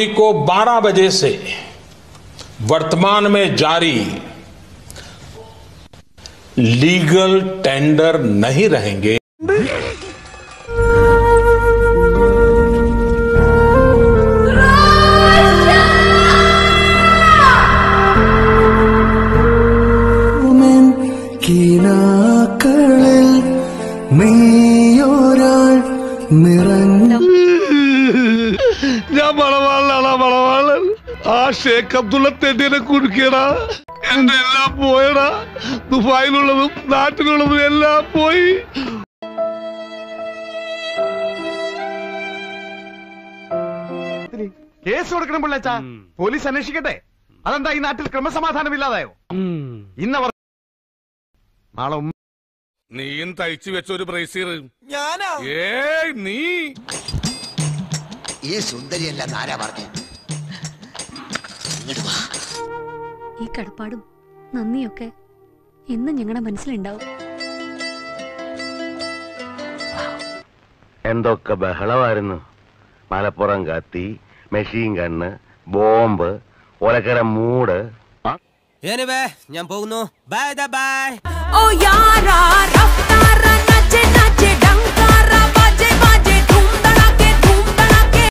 को 12 बजे से वर्तमान में जारी लीगल टेंडर नहीं रहेंगे ഉമൻ ആ ഷേഖ് അബ്ദുള്ള തെണ്ടിനെ കുടുക്കിയടാ എന്റെ എല്ലാം പോയടാ. ദുബായിലുള്ളതും നാട്ടിലുള്ളതും എല്ലാം പോയി. കേസ് കൊടുക്കണം പിള്ളേച്ചാ പോലീസ് അന്വേഷിക്കട്ടെ. അതെന്താ ഈ നാട്ടിൽ ക്രമസമാധാനം ഇല്ലാതായോ ഇന്നവർ നാളെ ഉമ്മ നീയും തയ്ച്ചു വെച്ച ഒരു ബ്രേസീർ ഏയ് നീ. ഈ സുന്ദരിയല്ല നാരാ പറഞ്ഞു? ഈ കടപ്പാടും നന്ദിയൊക്കെ എന്നും ഞങ്ങളുടെ മനസ്സിലുണ്ടാവും. എന്തൊക്കെ ബഹളമായിരുന്നു. മലപ്പുറം കത്തി മെഷീൻ കണ്ണ് ബോംബ് ഒലക്കര മൂട്. ഞാൻ പോകുന്നു. ബൈ ബൈ ഓ യാരാ